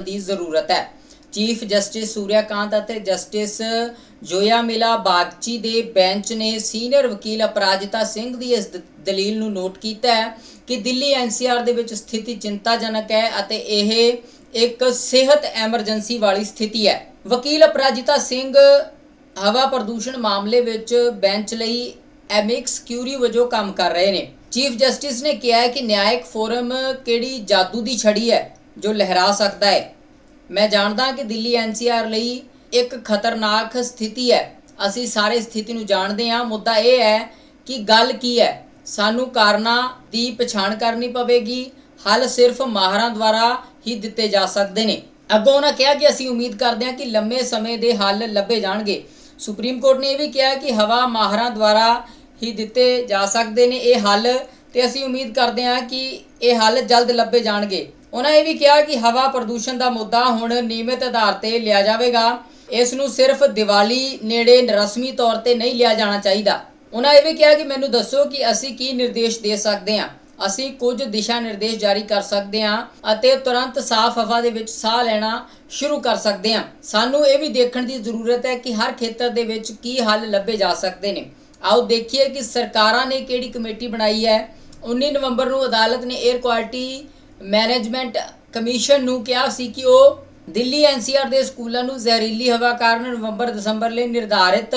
ਦੀ ਜ਼ਰੂਰਤ ਹੈ। Chief justice Suryakant ਅਤੇ ਜਸਟਿਸ ਜੋਇਆ ਮਿਲਾ ਬਾਗਚੀ ਦੇ ਬੈਂਚ ਨੇ ਸੀਨੀਅਰ ਵਕੀਲ ਅਪਰਾਜਿਤਾ ਸਿੰਘ ਦੀ ਇਸ ਦਲੀਲ ਨੂੰ ਨੋਟ ਕੀਤਾ ਹੈ ਕਿ ਦਿੱਲੀ ਐਨਸੀਆਰ ਦੇ ਵਿੱਚ ਸਥਿਤੀ ਚਿੰਤਾਜਨਕ ਹੈ ਅਤੇ ਇਹ ਇੱਕ ਸਿਹਤ ਐਮਰਜੈਂਸੀ ਵਾਲੀ ਸਥਿਤੀ ਹੈ। ਵਕੀਲ ਅਪਰਾਜਿਤਾ ਸਿੰਘ ਹਵਾ ਪ੍ਰਦੂਸ਼ਣ ਮਾਮਲੇ ਵਿੱਚ ਬੈਂਚ ਲਈ ਐਮਿਕਸ ਕਿਊਰੀ ਵਜੋਂ ਕੰਮ ਕਰ ਰਹੇ ਨੇ। ਚੀਫ ਜਸਟਿਸ ਨੇ ਕਿਹਾ ਹੈ ਕਿ ਨਿਆਇਕ ਫੋਰਮ ਕਿਹੜੀ ਜਾਦੂ ਦੀ ਛੜੀ ਹੈ। ਜੋ ਲਹਿਰਾ ਸਕਦਾ ਹੈ। ਮੈਂ ਜਾਣਦਾ ਕਿ ਦਿੱਲੀ ਐਨਸੀਆਰ ਲਈ ਇੱਕ ਖਤਰਨਾਕ ਸਥਿਤੀ ਹੈ। ਅਸੀਂ ਸਾਰੇ ਸਥਿਤੀ ਨੂੰ ਜਾਣਦੇ ਹਾਂ। ਮੁੱਦਾ ਇਹ ਹੈ ਕਿ ਗੱਲ ਕੀ ਹੈ। ਸਾਨੂੰ ਕਾਰਨਾਂ ਦੀ ਪਛਾਣ ਕਰਨੀ ਪਵੇਗੀ। ਹੱਲ ਸਿਰਫ ਮਾਹਰਾਂ ਦੁਆਰਾ ਹੀ ਦਿੱਤੇ ਜਾ ਸਕਦੇ ਨੇ। ਅੱਗੋਂ ਉਹਨਾਂ ਕਿਹਾ ਕਿ ਅਸੀਂ ਉਮੀਦ ਕਰਦੇ ਹਾਂ ਕਿ ਲੰਮੇ ਸਮੇਂ ਦੇ ਹੱਲ ਲੱਭੇ ਜਾਣਗੇ। ਸੁਪਰੀਮ ਕੋਰਟ ਨੇ ਇਹ ਵੀ ਕਿਹਾ ਕਿ ਹਵਾ ਮਾਹਰਾਂ ਦੁਆਰਾ ਹੀ ਦਿੱਤੇ ਜਾ ਸਕਦੇ ਨੇ ਇਹ ਹੱਲ। ਤੇ ਅਸੀਂ ਉਮੀਦ ਕਰਦੇ ਹਾਂ ਕਿ ਇਹ ਹੱਲ ਜਲਦ ਲੱਭੇ ਜਾਣਗੇ। ਉਹਨਾਂ ਇਹ ਵੀ ਕਿਹਾ ਕਿ ਹਵਾ ਪ੍ਰਦੂਸ਼ਣ ਦਾ ਮੁੱਦਾ ਹੁਣ ਨਿਯਮਿਤ ਆਧਾਰ ਤੇ ਲਿਆ ਜਾਵੇਗਾ। ਇਸ ਨੂੰ ਸਿਰਫ ਦੀਵਾਲੀ ਨੇੜੇ ਰਸਮੀ ਤੌਰ ਤੇ ਨਹੀਂ ਲਿਆ ਜਾਣਾ ਚਾਹੀਦਾ। ਉਹਨਾਂ ਇਹ ਵੀ ਕਿਹਾ ਕਿ ਮੈਨੂੰ ਦੱਸੋ ਕਿ ਅਸੀਂ ਕੀ ਨਿਰਦੇਸ਼ ਦੇ ਸਕਦੇ ਹਾਂ। ਅਸੀਂ ਕੁਝ ਦਿਸ਼ਾ ਨਿਰਦੇਸ਼ ਜਾਰੀ ਕਰ ਸਕਦੇ ਹਾਂ ਅਤੇ ਤੁਰੰਤ ਸਾਫ਼ ਹਵਾ ਦੇ ਵਿੱਚ ਸਾਹ ਲੈਣਾ ਸ਼ੁਰੂ ਕਰ ਸਕਦੇ ਹਾਂ। ਸਾਨੂੰ ਇਹ ਵੀ ਦੇਖਣ ਦੀ ਜ਼ਰੂਰਤ ਹੈ ਕਿ ਹਰ ਖੇਤਰ ਦੇ ਵਿੱਚ ਕੀ ਹੱਲ ਲੱਭੇ ਜਾ ਸਕਦੇ ਨੇ। ਆਓ ਦੇਖੀਏ ਕਿ ਸਰਕਾਰਾਂ ਨੇ ਕਿਹੜੀ ਕਮੇਟੀ ਬਣਾਈ ਹੈ। 19 ਨਵੰਬਰ ਨੂੰ ਅਦਾਲਤ ਨੇ 에ਅਰ ਕੁਆਲਿਟੀ ਮੈਨੇਜਮੈਂਟ ਕਮਿਸ਼ਨ ਨੂੰ ਕਿਹਾ ਸੀ ਕਿ ਉਹ ਦਿੱਲੀ ਐਨਸੀਆਰ ਦੇ ਸਕੂਲਾਂ ਨੂੰ ਜ਼ਹਿਰੀਲੀ ਹਵਾ ਕਾਰਨ ਨਵੰਬਰ ਦਸੰਬਰ ਲਈ ਨਿਰਧਾਰਿਤ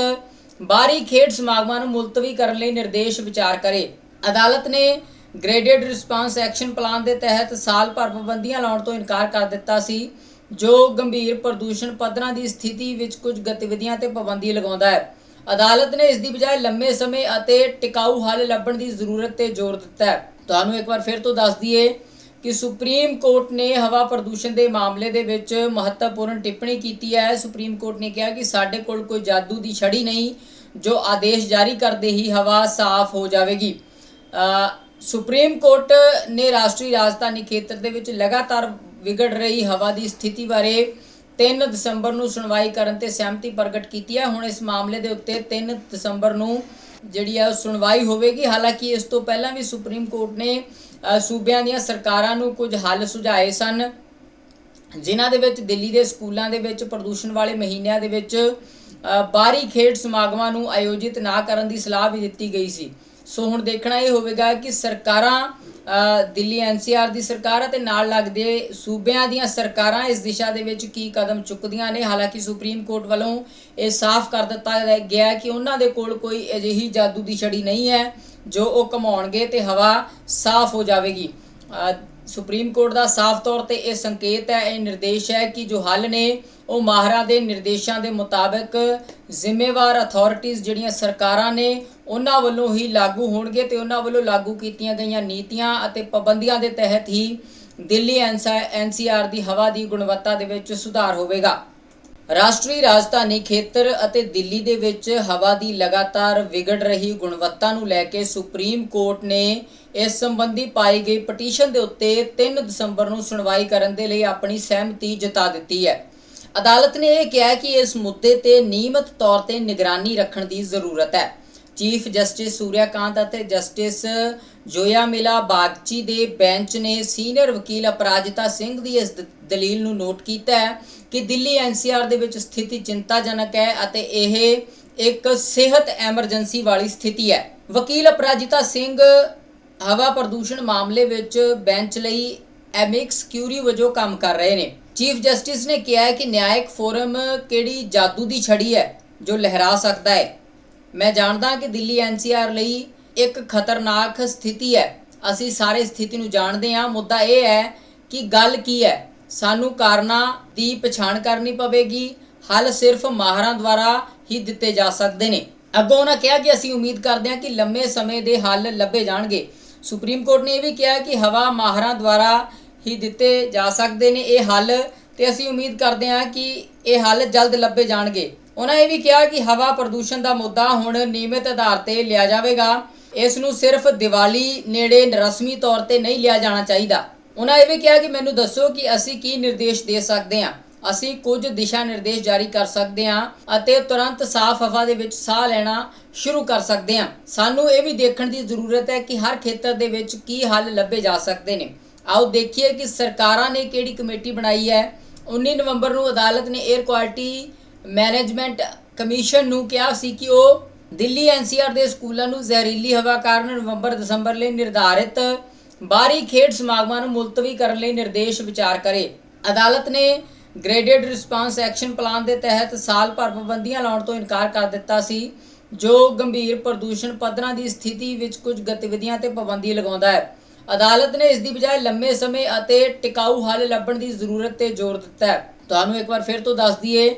ਬਾਹਰੀ ਖੇਡ ਸਮਾਗਮਾਂ ਨੂੰ ਮੁਲਤਵੀ ਕਰਨ ਲਈ ਨਿਰਦੇਸ਼ ਵਿਚਾਰ ਕਰੇ। ਅਦਾਲਤ ਨੇ ਗ੍ਰੇਡਡ ਰਿਸਪਾਂਸ ਐਕਸ਼ਨ ਪਲਾਨ ਦੇ ਤਹਿਤ ਸਾਲ ਭਰ ਪਾਬੰਦੀਆਂ ਲਾਉਣ ਤੋਂ ਇਨਕਾਰ ਕਰ ਦਿੱਤਾ ਸੀ, ਜੋ ਗੰਭੀਰ ਪ੍ਰਦੂਸ਼ਣ ਪੱਧਰਾਂ ਦੀ ਸਥਿਤੀ ਵਿੱਚ ਕੁਝ ਗਤੀਵਿਧੀਆਂ ਤੇ ਪਾਬੰਦੀ ਲਗਾਉਂਦਾ ਹੈ। ਅਦਾਲਤ ਨੇ ਇਸ ਦੀ ਬਜਾਏ ਲੰਮੇ ਸਮੇਂ ਅਤੇ ਟਿਕਾਊ ਹੱਲ ਲੱਭਣ ਦੀ ਜ਼ਰੂਰਤ ਤੇ ਜ਼ੋਰ ਦਿੱਤਾ ਹੈ। ਤੁਹਾਨੂੰ ਇੱਕ ਵਾਰ ਫਿਰ ਤੋਂ ਦੱਸ ਦਈਏ ਕਿ ਸੁਪਰੀਮ ਕੋਰਟ ਨੇ ਹਵਾ ਪ੍ਰਦੂਸ਼ਣ ਦੇ ਮਾਮਲੇ ਦੇ ਵਿੱਚ ਮਹੱਤਵਪੂਰਨ ਟਿੱਪਣੀ ਕੀਤੀ ਹੈ। ਸੁਪਰੀਮ ਕੋਰਟ ਨੇ ਕਿਹਾ ਕਿ ਸਾਡੇ ਕੋਲ ਕੋਈ ਜਾਦੂ ਦੀ ਛੜੀ ਨਹੀਂ, ਜੋ ਆਦੇਸ਼ ਜਾਰੀ ਕਰਦੇ ਹੀ ਹਵਾ ਸਾਫ਼ ਹੋ ਜਾਵੇਗੀ। ਸੁਪਰੀਮ ਕੋਰਟ ਨੇ ਰਾਸ਼ਟਰੀ ਰਾਜਧਾਨੀ ਖੇਤਰ ਦੇ ਵਿੱਚ ਲਗਾਤਾਰ ਵਿਗੜ ਰਹੀ ਹਵਾ ਦੀ ਸਥਿਤੀ ਬਾਰੇ 3 ਦਸੰਬਰ ਨੂੰ ਸੁਣਵਾਈ ਕਰਨ ਤੇ ਸਹਿਮਤੀ ਪ੍ਰਗਟ ਕੀਤੀ ਹੈ। ਹੁਣ ਇਸ ਮਾਮਲੇ ਦੇ ਉੱਤੇ 3 ਦਸੰਬਰ ਨੂੰ ਜਿਹੜੀ ਹੈ ਉਹ ਸੁਣਵਾਈ ਹੋਵੇਗੀ। ਹਾਲਾਂਕਿ ਇਸ ਤੋਂ ਪਹਿਲਾਂ ਵੀ ਸੁਪਰੀਮ ਕੋਰਟ ਨੇ ਸੂਬਿਆਂ ਦੀਆਂ ਸਰਕਾਰਾਂ ਨੂੰ ਕੁਝ ਹੱਲ ਸੁਝਾਏ ਸਨ ਜਿਨ੍ਹਾਂ ਦੇ ਵਿੱਚ ਦਿੱਲੀ ਦੇ ਸਕੂਲਾਂ ਦੇ ਵਿੱਚ ਪ੍ਰਦੂਸ਼ਣ ਵਾਲੇ ਮਹੀਨਿਆਂ ਦੇ ਵਿੱਚ ਬਾਹਰੀ ਖੇਡ ਸਮਾਗਮਾਂ ਨੂੰ ਆਯੋਜਿਤ ਨਾ ਕਰਨ ਦੀ ਸਲਾਹ ਵੀ ਦਿੱਤੀ ਗਈ ਸੀ। ਸੋ ਹੁਣ ਦੇਖਣਾ ਇਹ ਹੋਵੇਗਾ ਕਿ ਸਰਕਾਰਾਂ ਅ, ਦਿੱਲੀ ਐਨਸੀਆਰ ਦੀ ਸਰਕਾਰ ਅਤੇ ਨਾਲ ਲੱਗਦੇ ਸੂਬਿਆਂ ਦੀਆਂ ਸਰਕਾਰਾਂ ਇਸ ਦਿਸ਼ਾ ਦੇ ਵਿੱਚ ਕੀ ਕਦਮ ਚੁੱਕਦੀਆਂ ਨੇ? ਹਾਲਾਂਕਿ ਸੁਪਰੀਮ ਕੋਰਟ ਵੱਲੋਂ ਇਹ ਸਾਫ਼ ਕਰ ਦਿੱਤਾ ਗਿਆ ਕਿ ਉਹਨਾਂ ਦੇ ਕੋਲ ਕੋਈ ਅਜਿਹੀ ਜਾਦੂ ਦੀ ਛੜੀ ਨਹੀਂ ਹੈ। ਜੋ ਉਹ ਕਮਾਉਣਗੇ ਤੇ ਹਵਾ ਸਾਫ਼ ਹੋ ਜਾਵੇਗੀ। ਸੁਪਰੀਮ ਕੋਰਟ ਦਾ ਸਾਫ਼ ਤੌਰ ਤੇ ਇਹ ਸੰਕੇਤ ਹੈ, ਇਹ ਨਿਰਦੇਸ਼ ਹੈ ਕਿ ਜੋ ਹੱਲ ਨੇ, ਉਹ ਮਾਹਰਾਂ ਦੇ ਨਿਰਦੇਸ਼ਾਂ ਦੇ ਮੁਤਾਬਕ ਜ਼ਿੰਮੇਵਾਰ ਅਥਾਰਟੀਆਂ ਜਿਹੜੀਆਂ ਸਰਕਾਰਾਂ ਨੇ, ਉਹਨਾਂ ਵੱਲੋਂ ਹੀ ਲਾਗੂ ਹੋਣਗੇ ਤੇ ਉਹਨਾਂ ਵੱਲੋਂ ਲਾਗੂ ਕੀਤੀਆਂ ਗਈਆਂ ਨੀਤੀਆਂ ਅਤੇ ਪਾਬੰਦੀਆਂ ਦੇ ਤਹਿਤ ਹੀ ਦਿੱਲੀ ਐਨਸੀਆਰ ਦੀ ਹਵਾ ਦੀ ਗੁਣਵੱਤਾ ਦੇ ਵਿੱਚ ਸੁਧਾਰ ਹੋਵੇਗਾ। ਰਾਸ਼ਟਰੀ ਰਾਜਧਾਨੀ ਖੇਤਰ ਅਤੇ ਦਿੱਲੀ ਦੇ ਵਿੱਚ ਹਵਾ ਦੀ ਲਗਾਤਾਰ ਵਿਗੜ ਰਹੀ ਗੁਣਵੱਤਾ ਨੂੰ ਲੈ ਕੇ ਸੁਪਰੀਮ ਕੋਰਟ ਨੇ ਇਸ ਸੰਬੰਧੀ ਪਾਈ ਗਈ ਪਟੀਸ਼ਨ ਦੇ ਉੱਤੇ 3 ਦਸੰਬਰ ਨੂੰ ਸੁਣਵਾਈ ਕਰਨ ਦੇ ਲਈ ਆਪਣੀ ਸਹਿਮਤੀ ਜਤਾ ਦਿੱਤੀ ਹੈ। ਅਦਾਲਤ ਨੇ ਇਹ ਕਿਹਾ ਕਿ ਇਸ ਮੁੱਦੇ ਤੇ ਨਿਯਮਤ ਤੌਰ ਤੇ ਨਿਗਰਾਨੀ ਰੱਖਣ ਦੀ ਜ਼ਰੂਰਤ ਹੈ। ਚੀਫ ਜਸਟਿਸ ਸੂਰਿਆਕਾਂਤ ਅਤੇ ਜਸਟਿਸ ਜੋਇਆ ਮਿਲਾ ਬਾਗਚੀ ਦੇ ਬੈਂਚ ਨੇ ਸੀਨੀਅਰ ਵਕੀਲ ਅਪਰਾਜਿਤਾ ਸਿੰਘ ਦੀ ਇਸ ਦਲੀਲ ਨੂੰ ਨੋਟ ਕੀਤਾ ਹੈ ਕਿ ਦਿੱਲੀ ਐਨਸੀਆਰ ਦੇ ਵਿੱਚ ਸਥਿਤੀ ਚਿੰਤਾਜਨਕ ਹੈ ਅਤੇ ਇਹ ਇੱਕ ਸਿਹਤ ਐਮਰਜੈਂਸੀ ਵਾਲੀ ਸਥਿਤੀ ਹੈ। ਵਕੀਲ ਅਪਰਾਜਿਤਾ ਸਿੰਘ ਹਵਾ ਪ੍ਰਦੂਸ਼ਣ ਮਾਮਲੇ ਵਿੱਚ ਬੈਂਚ ਲਈ ਐਮਿਕਸ ਕਿਊਰੀ ਵਜੋਂ ਕੰਮ ਕਰ ਰਹੇ ਨੇ। ਚੀਫ ਜਸਟਿਸ ਨੇ ਕਿਹਾ ਹੈ ਕਿ ਨਿਆਇਕ ਫੋਰਮ ਕਿਹੜੀ ਜਾਦੂ ਦੀ ਛੜੀ ਹੈ ਜੋ ਲਹਿਰਾ ਸਕਦਾ ਹੈ। ਮੈਂ ਜਾਣਦਾ ਕਿ ਦਿੱਲੀ ਐਨਸੀਆਰ ਲਈ ਇੱਕ ਖਤਰਨਾਕ ਸਥਿਤੀ ਹੈ। ਅਸੀਂ ਸਾਰੇ ਸਥਿਤੀ ਨੂੰ ਜਾਣਦੇ ਹਾਂ। ਮੁੱਦਾ ਇਹ ਹੈ ਕਿ ਗੱਲ ਕੀ ਹੈ? ਸਾਨੂੰ ਕਾਰਨਾਂ ਦੀ ਪਛਾਣ ਕਰਨੀ ਪਵੇਗੀ। ਹੱਲ ਸਿਰਫ ਮਾਹਰਾਂ ਦੁਆਰਾ ਹੀ ਦਿੱਤੇ ਜਾ ਸਕਦੇ ਨੇ। ਅੱਗੋਂ ਉਹਨਾਂ ਕਿਹਾ ਕਿ ਅਸੀਂ ਉਮੀਦ ਕਰਦੇ ਹਾਂ ਕਿ ਲੰਮੇ ਸਮੇਂ ਦੇ ਹੱਲ ਲੱਭੇ ਜਾਣਗੇ। ਸੁਪਰੀਮ ਕੋਰਟ ਨੇ ਇਹ ਵੀ ਕਿਹਾ ਕਿ ਹਵਾ ਮਾਹਰਾਂ ਦੁਆਰਾ ਹੀ ਦਿੱਤੇ ਜਾ ਸਕਦੇ ਨੇ ਇਹ ਹੱਲ ਤੇ ਅਸੀਂ ਉਮੀਦ ਕਰਦੇ ਹਾਂ ਕਿ ਇਹ ਹੱਲ ਜਲਦ ਲੱਭੇ ਜਾਣਗੇ। ਉਹਨਾਂ ਇਹ ਵੀ ਕਿਹਾ ਕਿ ਹਵਾ ਪ੍ਰਦੂਸ਼ਣ ਦਾ ਮੁੱਦਾ ਹੁਣ ਨਿਯਮਿਤ ਆਧਾਰ ਤੇ ਲਿਆ ਜਾਵੇਗਾ। ਇਸ ਨੂੰ ਸਿਰਫ ਦੀਵਾਲੀ ਨੇੜੇ ਰਸਮੀ ਤੌਰ ਤੇ ਨਹੀਂ ਲਿਆ ਜਾਣਾ ਚਾਹੀਦਾ। ਉਹਨਾਂ ਇਹ ਵੀ ਕਿਹਾ ਕਿ ਮੈਨੂੰ ਦੱਸੋ ਕਿ ਅਸੀਂ ਕੀ ਨਿਰਦੇਸ਼ ਦੇ ਸਕਦੇ ਹਾਂ। ਅਸੀਂ ਕੁਝ ਦਿਸ਼ਾ ਨਿਰਦੇਸ਼ ਜਾਰੀ ਕਰ ਸਕਦੇ ਹਾਂ ਅਤੇ ਤੁਰੰਤ ਸਾਫ਼ ਹਵਾ ਦੇ ਵਿੱਚ ਸਾਹ ਲੈਣਾ ਸ਼ੁਰੂ ਕਰ ਸਕਦੇ ਹਾਂ। ਸਾਨੂੰ ਇਹ ਵੀ ਦੇਖਣ ਦੀ ਜ਼ਰੂਰਤ ਹੈ ਕਿ ਹਰ ਖੇਤਰ ਦੇ ਵਿੱਚ ਕੀ ਹੱਲ ਲੱਭੇ ਜਾ ਸਕਦੇ ਨੇ। ਆਓ ਦੇਖੀਏ ਕਿ ਸਰਕਾਰਾਂ ਨੇ ਕਿਹੜੀ ਕਮੇਟੀ ਬਣਾਈ ਹੈ। 19 ਨਵੰਬਰ ਨੂੰ ਅਦਾਲਤ ਨੇ 에ਅਰ ਕੁਆਲਿਟੀ ਮੈਨੇਜਮੈਂਟ ਕਮਿਸ਼ਨ ਨੂੰ ਕਿਹਾ ਸੀ ਕਿ ਉਹ ਦਿੱਲੀ ਐਨਸੀਆਰ ਦੇ ਸਕੂਲਾਂ ਨੂੰ ਜ਼ਹਿਰੀਲੀ ਹਵਾ ਕਾਰਨ ਨਵੰਬਰ ਦਸੰਬਰ ਲਈ ਨਿਰਧਾਰਿਤ ਬਾਹਰੀ ਖੇਡ ਸਮਾਗਮਾਂ ਨੂੰ ਮੁਲਤਵੀ ਕਰਨ ਲਈ ਨਿਰਦੇਸ਼ ਵਿਚਾਰ ਕਰੇ। ਅਦਾਲਤ ਨੇ ਗ੍ਰੇਡਡ ਰਿਸਪਾਂਸ ਐਕਸ਼ਨ ਪਲਾਨ ਦੇ ਤਹਿਤ ਸਾਲ ਭਰ ਪਾਬੰਦੀਆਂ ਲਾਉਣ ਤੋਂ ਇਨਕਾਰ ਕਰ ਦਿੱਤਾ ਸੀ, ਜੋ ਗੰਭੀਰ ਪ੍ਰਦੂਸ਼ਣ ਪੱਧਰਾਂ ਦੀ ਸਥਿਤੀ ਵਿੱਚ ਕੁਝ ਗਤੀਵਿਧੀਆਂ ਤੇ ਪਾਬੰਦੀ ਲਗਾਉਂਦਾ ਹੈ। ਅਦਾਲਤ ਨੇ ਇਸ ਦੀ ਬਜਾਏ ਲੰਮੇ ਸਮੇਂ ਅਤੇ ਟਿਕਾਊ ਹੱਲ ਲੱਭਣ ਦੀ ਜ਼ਰੂਰਤ ਤੇ ਜ਼ੋਰ ਦਿੱਤਾ ਹੈ। ਤੁਹਾਨੂੰ ਇੱਕ ਵਾਰ ਫਿਰ ਤੋਂ ਦੱਸ ਦਈਏ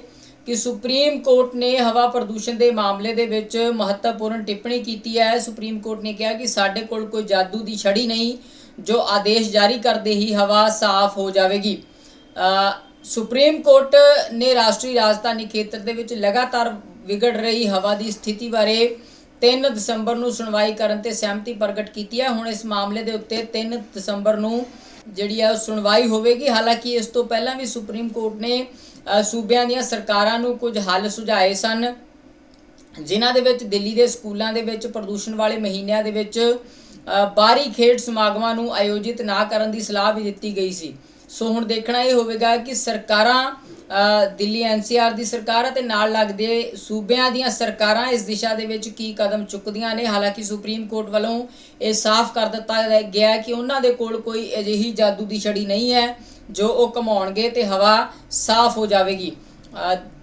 ਕਿ ਸੁਪਰੀਮ ਕੋਰਟ ਨੇ ਹਵਾ ਪ੍ਰਦੂਸ਼ਣ ਦੇ ਮਾਮਲੇ ਦੇ ਵਿੱਚ ਮਹੱਤਵਪੂਰਨ ਟਿੱਪਣੀ ਕੀਤੀ ਹੈ। ਸੁਪਰੀਮ ਕੋਰਟ ਨੇ ਕਿਹਾ ਕਿ ਸਾਡੇ ਕੋਲ ਕੋਈ ਜਾਦੂ ਦੀ ਛੜੀ ਨਹੀਂ, ਜੋ ਆਦੇਸ਼ ਜਾਰੀ ਕਰਦੇ ਹੀ ਹਵਾ ਸਾਫ਼ ਹੋ ਜਾਵੇਗੀ। ਸੁਪਰੀਮ ਕੋਰਟ ਨੇ ਰਾਸ਼ਟਰੀ ਰਾਜਧਾਨੀ ਖੇਤਰ ਦੇ ਵਿੱਚ ਲਗਾਤਾਰ ਵਿਗੜ ਰਹੀ ਹਵਾ ਦੀ ਸਥਿਤੀ ਬਾਰੇ 3 ਦਸੰਬਰ ਨੂੰ ਸੁਣਵਾਈ ਕਰਨ ਤੇ ਸਹਿਮਤੀ ਪ੍ਰਗਟ ਕੀਤੀ ਹੈ। ਹੁਣ ਇਸ ਮਾਮਲੇ ਦੇ ਉੱਤੇ 3 ਦਸੰਬਰ ਨੂੰ ਜਿਹੜੀ ਹੈ ਉਹ ਸੁਣਵਾਈ ਹੋਵੇਗੀ। ਹਾਲਾਂਕਿ ਇਸ ਤੋਂ ਪਹਿਲਾਂ ਵੀ ਸੁਪਰੀਮ ਕੋਰਟ ਨੇ ਸੂਬਿਆਂ ਦੀਆਂ ਸਰਕਾਰਾਂ ਨੂੰ ਕੁਝ ਹੱਲ ਸੁਝਾਏ ਸਨ ਜਿਨ੍ਹਾਂ ਦੇ ਵਿੱਚ ਦਿੱਲੀ ਦੇ ਸਕੂਲਾਂ ਦੇ ਵਿੱਚ ਪ੍ਰਦੂਸ਼ਣ ਵਾਲੇ ਮਹੀਨਿਆਂ ਦੇ ਵਿੱਚ ਬਾਹਰੀ ਖੇਡ ਸਮਾਗਮਾਂ ਨੂੰ ਆਯੋਜਿਤ ਨਾ ਕਰਨ ਦੀ ਸਲਾਹ ਵੀ ਦਿੱਤੀ ਗਈ ਸੀ। ਸੋ ਹੁਣ ਦੇਖਣਾ ਇਹ ਹੋਵੇਗਾ ਕਿ ਸਰਕਾਰਾਂ ਅ, ਦਿੱਲੀ ਐਨਸੀਆਰ ਦੀ ਸਰਕਾਰ ਅਤੇ ਨਾਲ ਲੱਗਦੇ ਸੂਬਿਆਂ ਦੀਆਂ ਸਰਕਾਰਾਂ ਇਸ ਦਿਸ਼ਾ ਦੇ ਵਿੱਚ ਕੀ ਕਦਮ ਚੁੱਕਦੀਆਂ ਨੇ? ਹਾਲਾਂਕਿ ਸੁਪਰੀਮ ਕੋਰਟ ਵੱਲੋਂ ਇਹ ਸਾਫ਼ ਕਰ ਦਿੱਤਾ ਗਿਆ ਕਿ ਉਹਨਾਂ ਦੇ ਕੋਲ ਕੋਈ ਅਜਿਹੀ ਜਾਦੂ ਦੀ ਛੜੀ ਨਹੀਂ ਹੈ। ਜੋ ਉਹ ਕਮਾਉਣਗੇ ਤੇ ਹਵਾ ਸਾਫ਼ ਹੋ ਜਾਵੇਗੀ।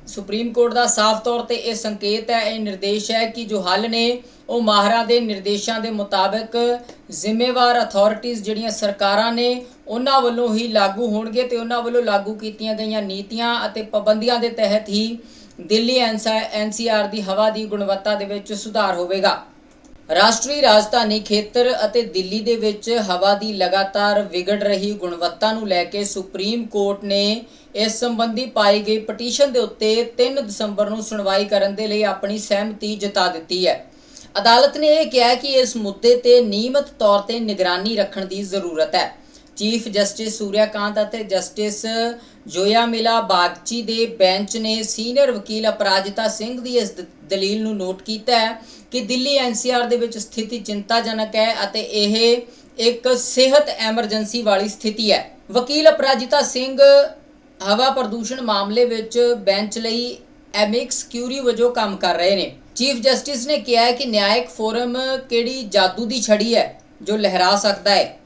ਸੁਪਰੀਮ ਕੋਰਟ ਦਾ ਸਾਫ਼ ਤੌਰ ਤੇ ਇਹ ਸੰਕੇਤ ਹੈ, ਇਹ ਨਿਰਦੇਸ਼ ਹੈ ਕਿ ਜੋ ਹੱਲ ਨੇ, ਉਹ ਮਾਹਰਾਂ ਦੇ ਨਿਰਦੇਸ਼ਾਂ ਦੇ ਮੁਤਾਬਕ ਜ਼ਿੰਮੇਵਾਰ ਅਥਾਰਟੀਆਂ ਜਿਹੜੀਆਂ ਸਰਕਾਰਾਂ ਨੇ, ਉਹਨਾਂ ਵੱਲੋਂ ਹੀ ਲਾਗੂ ਹੋਣਗੇ ਤੇ ਉਹਨਾਂ ਵੱਲੋਂ ਲਾਗੂ ਕੀਤੀਆਂ ਗਈਆਂ ਨੀਤੀਆਂ ਅਤੇ ਪਾਬੰਦੀਆਂ ਦੇ ਤਹਿਤ ਹੀ ਦਿੱਲੀ ਐਨਸੀਆਰ ਦੀ ਹਵਾ ਦੀ ਗੁਣਵੱਤਾ ਦੇ ਵਿੱਚ ਸੁਧਾਰ ਹੋਵੇਗਾ। ਰਾਸ਼ਟਰੀ ਰਾਜਧਾਨੀ ਖੇਤਰ ਅਤੇ ਦਿੱਲੀ ਦੇ ਵਿੱਚ ਹਵਾ ਦੀ ਲਗਾਤਾਰ ਵਿਗੜ ਰਹੀ ਗੁਣਵੱਤਾ ਨੂੰ ਲੈ ਕੇ ਸੁਪਰੀਮ ਕੋਰਟ ਨੇ ਇਸ ਸੰਬੰਧੀ ਪਾਈ ਗਈ ਪਟੀਸ਼ਨ ਦੇ ਉੱਤੇ 3 ਦਸੰਬਰ ਨੂੰ ਸੁਣਵਾਈ ਕਰਨ ਦੇ ਲਈ ਆਪਣੀ ਸਹਿਮਤੀ ਜਤਾ ਦਿੱਤੀ ਹੈ। ਅਦਾਲਤ ਨੇ ਇਹ ਕਿਹਾ ਕਿ ਇਸ ਮੁੱਦੇ ਤੇ ਨਿਯਮਤ ਤੌਰ ਤੇ ਨਿਗਰਾਨੀ ਰੱਖਣ ਦੀ ਜ਼ਰੂਰਤ ਹੈ। ਚੀਫ ਜਸਟਿਸ ਸੂਰਿਆਕਾਂਤ ਅਤੇ ਜਸਟਿਸ ਜੋਇਆ ਮਿਲਾ ਬਾਗਚੀ ਦੇ ਬੈਂਚ ਨੇ ਸੀਨੀਅਰ ਵਕੀਲ ਅਪਰਾਜਿਤਾ ਸਿੰਘ ਦੀ ਇਸ ਦਲੀਲ ਨੂੰ ਨੋਟ ਕੀਤਾ ਹੈ ਕਿ ਦਿੱਲੀ ਐਨਸੀਆਰ ਦੇ ਵਿੱਚ ਸਥਿਤੀ ਚਿੰਤਾਜਨਕ ਹੈ ਅਤੇ ਇਹ ਇੱਕ ਸਿਹਤ ਐਮਰਜੈਂਸੀ ਵਾਲੀ ਸਥਿਤੀ ਹੈ। ਵਕੀਲ ਅਪਰਾਜਿਤਾ ਸਿੰਘ, ਹਵਾ ਪ੍ਰਦੂਸ਼ਣ ਮਾਮਲੇ ਵਿੱਚ ਬੈਂਚ ਲਈ ਐਮਿਕਸ ਕਿਊਰੀ ਵਜੋਂ ਕੰਮ ਕਰ ਰਹੇ ਨੇ। ਚੀਫ ਜਸਟਿਸ ਨੇ ਕਿਹਾ ਹੈ ਕਿ ਨਿਆਇਕ ਫੋਰਮ ਕਿਹੜੀ ਜਾਦੂ ਦੀ ਛੜੀ ਹੈ ਜੋ ਲਹਿਰਾ ਸਕਦਾ ਹੈ।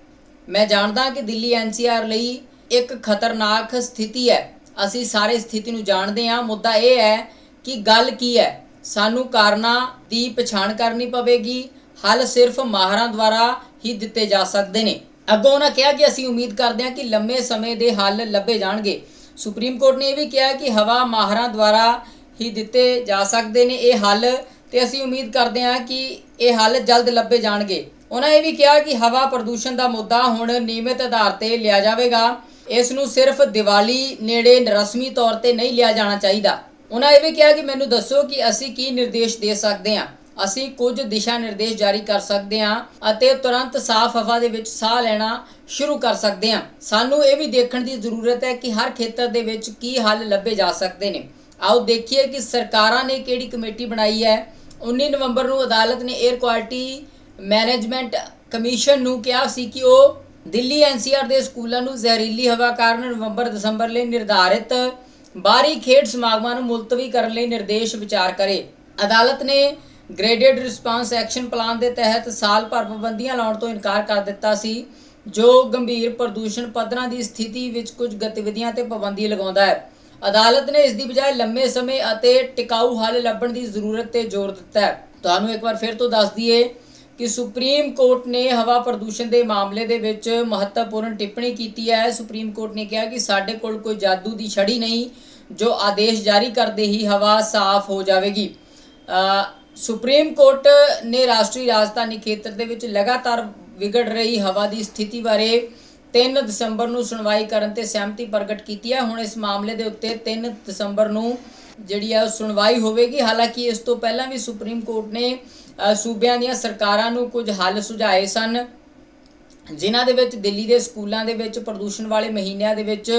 ਮੈਂ ਜਾਣਦਾ ਕਿ ਦਿੱਲੀ ਐਨਸੀਆਰ ਲਈ ਇੱਕ ਖਤਰਨਾਕ ਸਥਿਤੀ ਹੈ। ਅਸੀਂ ਸਾਰੇ ਸਥਿਤੀ ਨੂੰ ਜਾਣਦੇ ਹਾਂ। ਮੁੱਦਾ ਇਹ ਹੈ ਕਿ ਗੱਲ ਕੀ ਹੈ। ਸਾਨੂੰ ਕਾਰਨਾਂ ਦੀ ਪਛਾਣ ਕਰਨੀ ਪਵੇਗੀ। ਹੱਲ ਸਿਰਫ ਮਾਹਰਾਂ ਦੁਆਰਾ ਹੀ ਦਿੱਤੇ ਜਾ ਸਕਦੇ ਨੇ। ਅੱਗੋਂ ਉਹਨਾਂ ਕਿਹਾ ਕਿ ਅਸੀਂ ਉਮੀਦ ਕਰਦੇ ਹਾਂ ਕਿ ਲੰਮੇ ਸਮੇਂ ਦੇ ਹੱਲ ਲੱਭੇ ਜਾਣਗੇ। ਸੁਪਰੀਮ ਕੋਰਟ ਨੇ ਇਹ ਵੀ ਕਿਹਾ ਕਿ ਹਵਾ ਮਾਹਰਾਂ ਦੁਆਰਾ ਹੀ ਦਿੱਤੇ ਜਾ ਸਕਦੇ ਨੇ ਇਹ ਹੱਲ ਤੇ ਅਸੀਂ ਉਮੀਦ ਕਰਦੇ ਹਾਂ ਕਿ ਇਹ ਹੱਲ ਜਲਦ ਲੱਭੇ ਜਾਣਗੇ। ਉਹਨਾਂ ਇਹ ਵੀ ਕਿਹਾ ਕਿ ਹਵਾ ਪ੍ਰਦੂਸ਼ਣ ਦਾ ਮੁੱਦਾ ਹੁਣ ਨਿਯਮਿਤ ਆਧਾਰ ਤੇ ਲਿਆ ਜਾਵੇਗਾ। ਇਸ ਨੂੰ ਸਿਰਫ ਦੀਵਾਲੀ ਨੇੜੇ ਰਸਮੀ ਤੌਰ ਤੇ ਨਹੀਂ ਲਿਆ ਜਾਣਾ ਚਾਹੀਦਾ। ਉਹਨਾਂ ਇਹ ਵੀ ਕਿਹਾ ਕਿ ਮੈਨੂੰ ਦੱਸੋ ਕਿ ਅਸੀਂ ਕੀ ਨਿਰਦੇਸ਼ ਦੇ ਸਕਦੇ ਹਾਂ। ਅਸੀਂ ਕੁਝ ਦਿਸ਼ਾ ਨਿਰਦੇਸ਼ ਜਾਰੀ ਕਰ ਸਕਦੇ ਹਾਂ ਅਤੇ ਤੁਰੰਤ ਸਾਫ਼ ਹਵਾ ਦੇ ਵਿੱਚ ਸਾਹ ਲੈਣਾ ਸ਼ੁਰੂ ਕਰ ਸਕਦੇ ਹਾਂ। ਸਾਨੂੰ ਇਹ ਵੀ ਦੇਖਣ ਦੀ ਜ਼ਰੂਰਤ ਹੈ ਕਿ ਹਰ ਖੇਤਰ ਦੇ ਵਿੱਚ ਕੀ ਹੱਲ ਲੱਭੇ ਜਾ ਸਕਦੇ ਨੇ। ਆਓ ਦੇਖੀਏ ਕਿ ਸਰਕਾਰਾਂ ਨੇ ਕਿਹੜੀ ਕਮੇਟੀ ਬਣਾਈ ਹੈ। 19 ਨਵੰਬਰ ਨੂੰ ਅਦਾਲਤ ਨੇ 에ਅਰ ਕੁਆਲਿਟੀ ਮੈਨੇਜਮੈਂਟ ਕਮਿਸ਼ਨ ਨੂੰ ਕਿਹਾ ਸੀ ਕਿ ਉਹ ਦਿੱਲੀ ਐਨਸੀਆਰ ਦੇ ਸਕੂਲਾਂ ਨੂੰ ਜ਼ਹਿਰੀਲੀ ਹਵਾ ਕਾਰਨ ਨਵੰਬਰ ਦਸੰਬਰ ਲਈ ਨਿਰਧਾਰਿਤ ਬਾਹਰੀ ਖੇਡ ਸਮਾਗਮਾਂ ਨੂੰ ਮੁਲਤਵੀ ਕਰਨ ਲਈ ਨਿਰਦੇਸ਼ ਵਿਚਾਰ ਕਰੇ। ਅਦਾਲਤ ਨੇ ਗ੍ਰੇਡਡ ਰਿਸਪਾਂਸ ਐਕਸ਼ਨ ਪਲਾਨ ਦੇ ਤਹਿਤ ਸਾਲ ਭਰ ਪਾਬੰਦੀਆਂ ਲਾਉਣ ਤੋਂ ਇਨਕਾਰ ਕਰ ਦਿੱਤਾ ਸੀ, ਜੋ ਗੰਭੀਰ ਪ੍ਰਦੂਸ਼ਣ ਪੱਧਰਾਂ ਦੀ ਸਥਿਤੀ ਵਿੱਚ ਕੁਝ ਗਤੀਵਿਧੀਆਂ ਤੇ ਪਾਬੰਦੀ ਲਗਾਉਂਦਾ ਹੈ। ਅਦਾਲਤ ਨੇ ਇਸ ਦੀ ਬਜਾਏ ਲੰਮੇ ਸਮੇਂ ਅਤੇ ਟਿਕਾਊ ਹੱਲ ਲੱਭਣ ਦੀ ਜ਼ਰੂਰਤ ਤੇ ਜ਼ੋਰ ਦਿੱਤਾ ਹੈ। ਤੁਹਾਨੂੰ ਇੱਕ ਵਾਰ ਫਿਰ ਤੋਂ ਦੱਸ ਦਈਏ ਕਿ ਸੁਪਰੀਮ ਕੋਰਟ ਨੇ ਹਵਾ ਪ੍ਰਦੂਸ਼ਣ ਦੇ ਮਾਮਲੇ ਦੇ ਵਿੱਚ ਮਹੱਤਵਪੂਰਨ ਟਿੱਪਣੀ ਕੀਤੀ ਹੈ। ਸੁਪਰੀਮ ਕੋਰਟ ਨੇ ਕਿਹਾ ਕਿ ਸਾਡੇ ਕੋਲ ਕੋਈ ਜਾਦੂ ਦੀ ਛੜੀ ਨਹੀਂ ਜੋ ਆਦੇਸ਼ ਜਾਰੀ ਕਰਦੇ ਹੀ ਹਵਾ ਸਾਫ਼ ਹੋ ਜਾਵੇਗੀ। ਸੁਪਰੀਮ ਕੋਰਟ ਨੇ ਰਾਸ਼ਟਰੀ ਰਾਜਧਾਨੀ ਖੇਤਰ ਦੇ ਵਿੱਚ ਲਗਾਤਾਰ ਵਿਗੜ ਰਹੀ ਹਵਾ ਦੀ ਸਥਿਤੀ ਬਾਰੇ 3 ਦਸੰਬਰ ਨੂੰ ਸੁਣਵਾਈ ਕਰਨ ਤੇ ਸਹਿਮਤੀ ਪ੍ਰਗਟ ਕੀਤੀ ਹੈ। ਹੁਣ ਇਸ ਮਾਮਲੇ ਦੇ ਉੱਤੇ 3 ਦਸੰਬਰ ਨੂੰ ਜਿਹੜੀ ਹੈ ਉਹ ਸੁਣਵਾਈ ਹੋਵੇਗੀ। ਹਾਲਾਂਕਿ ਇਸ ਤੋਂ ਪਹਿਲਾਂ ਵੀ ਸੁਪਰੀਮ ਕੋਰਟ ਨੇ ਸੂਬਿਆਂ ਦੀਆਂ ਸਰਕਾਰਾਂ ਨੂੰ ਕੁਝ ਹੱਲ ਸੁਝਾਏ ਸਨ, ਜਿਨ੍ਹਾਂ ਦੇ ਵਿੱਚ ਦਿੱਲੀ ਦੇ ਸਕੂਲਾਂ ਦੇ ਵਿੱਚ, ਪ੍ਰਦੂਸ਼ਣ ਵਾਲੇ ਮਹੀਨਿਆਂ ਦੇ ਵਿੱਚ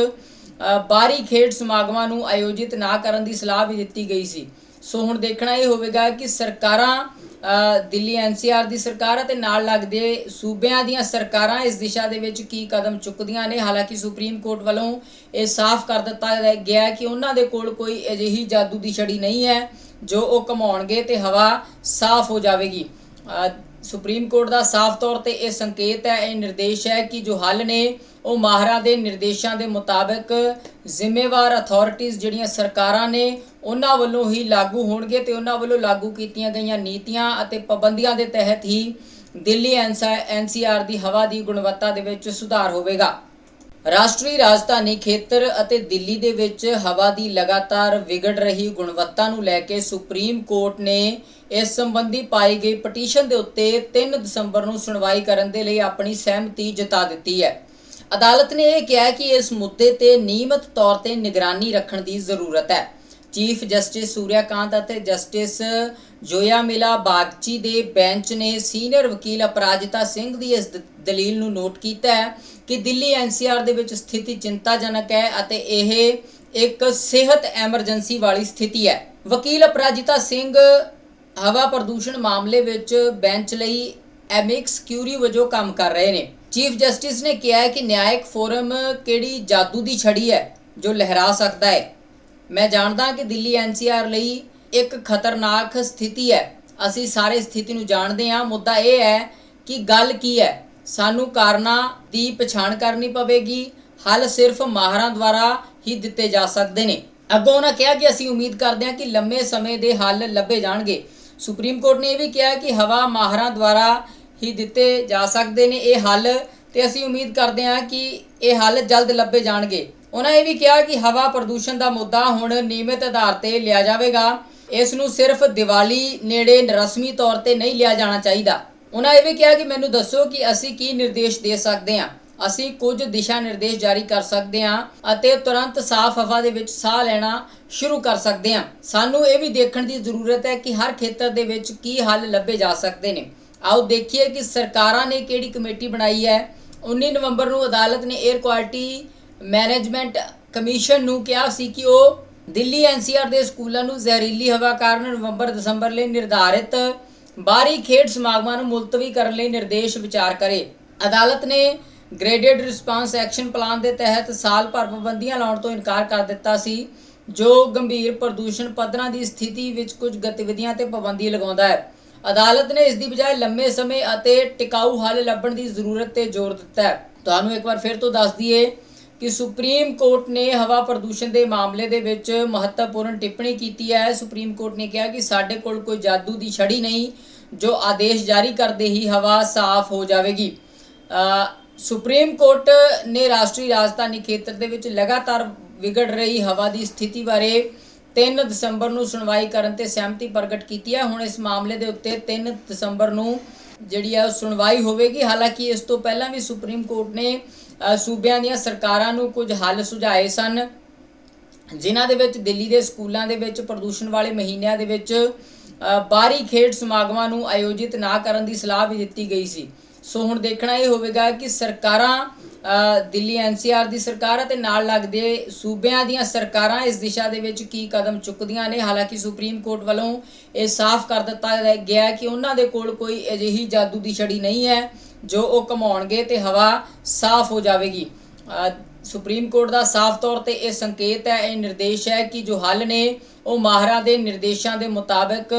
ਬਾਹਰੀ ਖੇਡ ਸਮਾਗਮਾਂ ਨੂੰ ਆਯੋਜਿਤ ਨਾ ਕਰਨ ਦੀ ਸਲਾਹ ਵੀ ਦਿੱਤੀ ਗਈ ਸੀ। ਸੋ ਹੁਣ ਦੇਖਣਾ ਇਹ ਹੋਵੇਗਾ ਕਿ ਸਰਕਾਰਾਂ ਅ, ਦਿੱਲੀ ਐਨਸੀਆਰ ਦੀ ਸਰਕਾਰ ਅਤੇ ਨਾਲ ਲੱਗਦੇ ਸੂਬਿਆਂ ਦੀਆਂ ਸਰਕਾਰਾਂ ਇਸ ਦਿਸ਼ਾ ਦੇ ਵਿੱਚ ਕੀ ਕਦਮ ਚੁੱਕਦੀਆਂ ਨੇ। ਹਾਲਾਂਕਿ ਸੁਪਰੀਮ ਕੋਰਟ ਵੱਲੋਂ ਇਹ ਸਾਫ਼ ਕਰ ਦਿੱਤਾ ਗਿਆ ਕਿ ਉਹਨਾਂ ਦੇ ਕੋਲ ਕੋਈ ਅਜਿਹੀ ਜਾਦੂ ਦੀ ਛੜੀ ਨਹੀਂ ਹੈ ਜੋ ਉਹ ਕਮਾਉਣਗੇ ਤੇ ਹਵਾ ਸਾਫ਼ ਹੋ ਜਾਵੇਗੀ। ਸੁਪਰੀਮ ਕੋਰਟ ਦਾ ਸਾਫ਼ ਤੌਰ ਤੇ ਇਹ ਸੰਕੇਤ ਹੈ, ਇਹ ਨਿਰਦੇਸ਼ ਹੈ ਕਿ ਜੋ ਹੱਲ ਨੇ, ਉਹ ਮਾਹਰਾਂ ਦੇ ਨਿਰਦੇਸ਼ਾਂ ਦੇ ਮੁਤਾਬਕ ਜ਼ਿੰਮੇਵਾਰ ਅਥਾਰਟੀਆਂ ਜਿਹੜੀਆਂ ਸਰਕਾਰਾਂ ਨੇ, ਉਹਨਾਂ ਵੱਲੋਂ ਹੀ ਲਾਗੂ ਹੋਣਗੇ ਤੇ ਉਹਨਾਂ ਵੱਲੋਂ ਲਾਗੂ ਕੀਤੀਆਂ ਗਈਆਂ ਨੀਤੀਆਂ ਅਤੇ ਪਾਬੰਦੀਆਂ ਦੇ ਤਹਿਤ ਹੀ ਦਿੱਲੀ ਐਨਸੀਆਰ ਦੀ ਹਵਾ ਦੀ ਗੁਣਵੱਤਾ ਦੇ ਵਿੱਚ ਸੁਧਾਰ ਹੋਵੇਗਾ। ਰਾਸ਼ਟਰੀ ਰਾਜਧਾਨੀ ਖੇਤਰ ਅਤੇ ਦਿੱਲੀ ਦੇ ਵਿੱਚ ਹਵਾ ਦੀ ਲਗਾਤਾਰ ਵਿਗੜ ਰਹੀ ਗੁਣਵੱਤਾ ਨੂੰ ਲੈ ਕੇ ਸੁਪਰੀਮ ਕੋਰਟ ਨੇ ਇਸ ਸੰਬੰਧੀ ਪਾਈ ਗਈ ਪਟੀਸ਼ਨ ਦੇ ਉੱਤੇ 3 ਦਸੰਬਰ ਨੂੰ ਸੁਣਵਾਈ ਕਰਨ ਦੇ ਲਈ ਆਪਣੀ ਸਹਿਮਤੀ ਜਤਾ ਦਿੱਤੀ ਹੈ। ਅਦਾਲਤ ਨੇ ਇਹ ਕਿਹਾ ਕਿ ਇਸ ਮੁੱਦੇ ਤੇ ਨਿਯਮਤ ਤੌਰ ਤੇ ਨਿਗਰਾਨੀ ਰੱਖਣ ਦੀ ਜ਼ਰੂਰਤ ਹੈ। ਚੀਫ ਜਸਟਿਸ ਸੂਰਿਆਕਾਂਤ ਅਤੇ ਜਸਟਿਸ ਜੋਇਆ ਮਿਲਾ ਬਾਗਚੀ ਦੇ ਬੈਂਚ ਨੇ ਸੀਨੀਅਰ ਵਕੀਲ ਅਪਰਾਜਿਤਾ ਸਿੰਘ ਦੀ ਇਸ ਦਲੀਲ ਨੂੰ ਨੋਟ ਕੀਤਾ ਹੈ ਕਿ ਦਿੱਲੀ ਐਨਸੀਆਰ ਦੇ ਵਿੱਚ ਸਥਿਤੀ ਚਿੰਤਾਜਨਕ ਹੈ ਅਤੇ ਇਹ ਇੱਕ ਸਿਹਤ ਐਮਰਜੈਂਸੀ ਵਾਲੀ ਸਥਿਤੀ ਹੈ। ਵਕੀਲ ਅਪਰਾਜਿਤਾ ਸਿੰਘ ਹਵਾ ਪ੍ਰਦੂਸ਼ਣ ਮਾਮਲੇ ਵਿੱਚ ਬੈਂਚ ਲਈ ਐਮਿਕਸ ਕਿਊਰੀ ਵਜੋਂ ਕੰਮ ਕਰ ਰਹੇ ਨੇ। ਚੀਫ ਜਸਟਿਸ ਨੇ ਕਿਹਾ ਹੈ ਕਿ ਨਿਆਇਕ ਫੋਰਮ ਕਿਹੜੀ ਜਾਦੂ ਦੀ ਛੜੀ ਹੈ ਜੋ ਲਹਿਰਾ ਸਕਦਾ ਹੈ। ਮੈਂ ਜਾਣਦਾ ਕਿ ਦਿੱਲੀ ਐਨਸੀਆਰ ਲਈ ਇੱਕ ਖਤਰਨਾਕ ਸਥਿਤੀ ਹੈ। ਅਸੀਂ ਸਾਰੇ ਸਥਿਤੀ ਨੂੰ ਜਾਣਦੇ ਹਾਂ। ਮੁੱਦਾ ਇਹ ਹੈ ਕਿ ਗੱਲ ਕੀ ਹੈ? ਸਾਨੂੰ ਕਾਰਨਾਂ ਦੀ ਪਛਾਣ ਕਰਨੀ ਪਵੇਗੀ। ਹੱਲ ਸਿਰਫ ਮਾਹਰਾਂ ਦੁਆਰਾ ਹੀ ਦਿੱਤੇ ਜਾ ਸਕਦੇ ਨੇ। ਅੱਗੋਂ ਉਹਨਾਂ ਕਿਹਾ ਕਿ ਅਸੀਂ ਉਮੀਦ ਕਰਦੇ ਹਾਂ ਕਿ ਲੰਮੇ ਸਮੇਂ ਦੇ ਹੱਲ ਲੱਭੇ ਜਾਣਗੇ। ਸੁਪਰੀਮ ਕੋਰਟ ਨੇ ਇਹ ਵੀ ਕਿਹਾ ਕਿ ਹਵਾ ਮਾਹਰਾਂ ਦੁਆਰਾ ਹੀ ਦਿੱਤੇ ਜਾ ਸਕਦੇ ਨੇ ਇਹ ਹੱਲ ਤੇ ਅਸੀਂ ਉਮੀਦ ਕਰਦੇ ਹਾਂ ਕਿ ਇਹ ਹੱਲ ਜਲਦ ਲੱਭੇ ਜਾਣਗੇ। ਉਹਨਾਂ ਇਹ ਵੀ ਕਿਹਾ ਕਿ ਹਵਾ ਪ੍ਰਦੂਸ਼ਣ ਦਾ ਮੁੱਦਾ ਹੁਣ ਨਿਯਮਿਤ ਆਧਾਰ ਤੇ ਲਿਆ ਜਾਵੇਗਾ। ਇਸ ਨੂੰ ਸਿਰਫ ਦੀਵਾਲੀ ਨੇੜੇ ਰਸਮੀ ਤੌਰ ਤੇ ਨਹੀਂ ਲਿਆ ਜਾਣਾ ਚਾਹੀਦਾ। ਉਹਨਾਂ ਇਹ ਵੀ ਕਿਹਾ ਕਿ ਮੈਨੂੰ ਦੱਸੋ ਕਿ ਅਸੀਂ ਕੀ ਨਿਰਦੇਸ਼ ਦੇ ਸਕਦੇ ਹਾਂ। ਅਸੀਂ ਕੁਝ ਦਿਸ਼ਾ ਨਿਰਦੇਸ਼ ਜਾਰੀ ਕਰ ਸਕਦੇ ਹਾਂ ਅਤੇ ਤੁਰੰਤ ਸਾਫ਼ ਹਵਾ ਦੇ ਵਿੱਚ ਸਾਹ ਲੈਣਾ ਸ਼ੁਰੂ ਕਰ ਸਕਦੇ ਹਾਂ। ਸਾਨੂੰ ਇਹ ਵੀ ਦੇਖਣ ਦੀ ਜ਼ਰੂਰਤ ਹੈ ਕਿ ਹਰ ਖੇਤਰ ਦੇ ਵਿੱਚ ਕੀ ਹੱਲ ਲੱਭੇ ਜਾ ਸਕਦੇ ਨੇ। ਆਓ ਦੇਖੀਏ ਕਿ ਸਰਕਾਰਾਂ ਨੇ ਕਿਹੜੀ ਕਮੇਟੀ ਬਣਾਈ ਹੈ। 19 ਨਵੰਬਰ ਨੂੰ ਅਦਾਲਤ ਨੇ 에ਅਰ ਕੁਆਲਿਟੀ ਮੈਨੇਜਮੈਂਟ ਕਮਿਸ਼ਨ ਨੂੰ ਕਿਹਾ ਸੀ ਕਿ ਉਹ ਦਿੱਲੀ ਐਨਸੀਆਰ ਦੇ ਸਕੂਲਾਂ ਨੂੰ ਜ਼ਹਿਰੀਲੀ ਹਵਾ ਕਾਰਨ ਨਵੰਬਰ ਦਸੰਬਰ ਲਈ ਨਿਰਧਾਰਿਤ ਬਾਹਰੀ ਖੇਡ ਸਮਾਗਮਾਂ ਨੂੰ ਮੁਲਤਵੀ ਕਰਨ ਲਈ ਨਿਰਦੇਸ਼ ਵਿਚਾਰ ਕਰੇ। ਅਦਾਲਤ ਨੇ ਗ੍ਰੇਡਡ ਰਿਸਪਾਂਸ ਐਕਸ਼ਨ ਪਲਾਨ ਦੇ ਤਹਿਤ ਸਾਲ ਭਰ ਪਾਬੰਦੀਆਂ ਲਾਉਣ ਤੋਂ ਇਨਕਾਰ ਕਰ ਦਿੱਤਾ ਸੀ, ਜੋ ਗੰਭੀਰ ਪ੍ਰਦੂਸ਼ਣ ਪੱਧਰਾਂ ਦੀ ਸਥਿਤੀ ਵਿੱਚ ਕੁਝ ਗਤੀਵਿਧੀਆਂ ਤੇ ਪਾਬੰਦੀ ਲਗਾਉਂਦਾ ਹੈ। ਅਦਾਲਤ ਨੇ ਇਸ ਦੀ ਬਜਾਏ ਲੰਮੇ ਸਮੇਂ ਅਤੇ ਟਿਕਾਊ ਹੱਲ ਲੱਭਣ ਦੀ ਜ਼ਰੂਰਤ ਤੇ ਜ਼ੋਰ ਦਿੱਤਾ ਹੈ। ਤੁਹਾਨੂੰ ਇੱਕ ਵਾਰ ਫਿਰ ਤੋਂ ਦੱਸ ਦਈਏ ਕਿ ਸੁਪਰੀਮ ਕੋਰਟ ਨੇ ਹਵਾ ਪ੍ਰਦੂਸ਼ਣ ਦੇ ਮਾਮਲੇ ਦੇ ਵਿੱਚ ਮਹੱਤਵਪੂਰਨ ਟਿੱਪਣੀ ਕੀਤੀ ਹੈ। ਸੁਪਰੀਮ ਕੋਰਟ ਨੇ ਕਿਹਾ ਕਿ ਸਾਡੇ ਕੋਲ ਕੋਈ ਜਾਦੂ ਦੀ ਛੜੀ ਨਹੀਂ, ਜੋ ਆਦੇਸ਼ ਜਾਰੀ ਕਰਦੇ ਹੀ ਹਵਾ ਸਾਫ਼ ਹੋ ਜਾਵੇਗੀ। ਸੁਪਰੀਮ ਕੋਰਟ ਨੇ ਰਾਸ਼ਟਰੀ ਰਾਜਧਾਨੀ ਖੇਤਰ ਦੇ ਵਿੱਚ ਲਗਾਤਾਰ ਵਿਗੜ ਰਹੀ ਹਵਾ ਦੀ ਸਥਿਤੀ ਬਾਰੇ 3 ਦਸੰਬਰ ਨੂੰ ਸੁਣਵਾਈ ਕਰਨ ਤੇ ਸਹਿਮਤੀ ਪ੍ਰਗਟ ਕੀਤੀ ਹੈ। ਹੁਣ ਇਸ ਮਾਮਲੇ ਦੇ ਉੱਤੇ 3 ਦਸੰਬਰ ਨੂੰ ਜਿਹੜੀ ਆ ਉਹ ਸੁਣਵਾਈ ਹੋਵੇਗੀ। ਹਾਲਾਂਕਿ ਇਸ ਤੋਂ ਪਹਿਲਾਂ ਵੀ ਸੁਪਰੀਮ ਕੋਰਟ ਨੇ ਸੂਬਿਆਂ ਦੀਆਂ ਸਰਕਾਰਾਂ ਨੂੰ ਕੁਝ ਹੱਲ ਸੁਝਾਏ ਸਨ, ਜਿਨ੍ਹਾਂ ਦੇ ਵਿੱਚ ਦਿੱਲੀ ਦੇ ਸਕੂਲਾਂ ਦੇ ਵਿੱਚ ਪ੍ਰਦੂਸ਼ਣ ਵਾਲੇ ਮਹੀਨਿਆਂ ਦੇ ਵਿੱਚ ਬਾਹਰੀ ਖੇਡ ਸਮਾਗਮਾਂ ਨੂੰ ਆਯੋਜਿਤ ਨਾ ਕਰਨ ਦੀ ਸਲਾਹ ਵੀ ਦਿੱਤੀ ਗਈ ਸੀ। ਸੋ ਹੁਣ ਦੇਖਣਾ ਇਹ ਹੋਵੇਗਾ ਕਿ ਸਰਕਾਰਾਂ ਅ, ਦਿੱਲੀ ਐਨਸੀਆਰ ਦੀ ਸਰਕਾਰ ਅਤੇ ਨਾਲ ਲੱਗਦੇ ਸੂਬਿਆਂ ਦੀਆਂ ਸਰਕਾਰਾਂ ਇਸ ਦਿਸ਼ਾ ਦੇ ਵਿੱਚ ਕੀ ਕਦਮ ਚੁੱਕਦੀਆਂ ਨੇ। ਹਾਲਾਂਕਿ ਸੁਪਰੀਮ ਕੋਰਟ ਵੱਲੋਂ ਇਹ ਸਾਫ਼ ਕਰ ਦਿੱਤਾ ਗਿਆ ਕਿ ਉਹਨਾਂ ਦੇ ਕੋਲ ਕੋਈ ਅਜਿਹੀ ਜਾਦੂ ਦੀ ਛੜੀ ਨਹੀਂ ਹੈ ਜੋ ਉਹ ਕਮਾਉਣਗੇ ਤੇ ਹਵਾ ਸਾਫ਼ ਹੋ ਜਾਵੇਗੀ। ਸੁਪਰੀਮ ਕੋਰਟ ਦਾ ਸਾਫ਼ ਤੌਰ ਤੇ ਇਹ ਸੰਕੇਤ ਹੈ, ਇਹ ਨਿਰਦੇਸ਼ ਹੈ ਕਿ ਜੋ ਹੱਲ ਨੇ, ਉਹ ਮਾਹਰਾਂ ਦੇ ਨਿਰਦੇਸ਼ਾਂ ਦੇ ਮੁਤਾਬਕ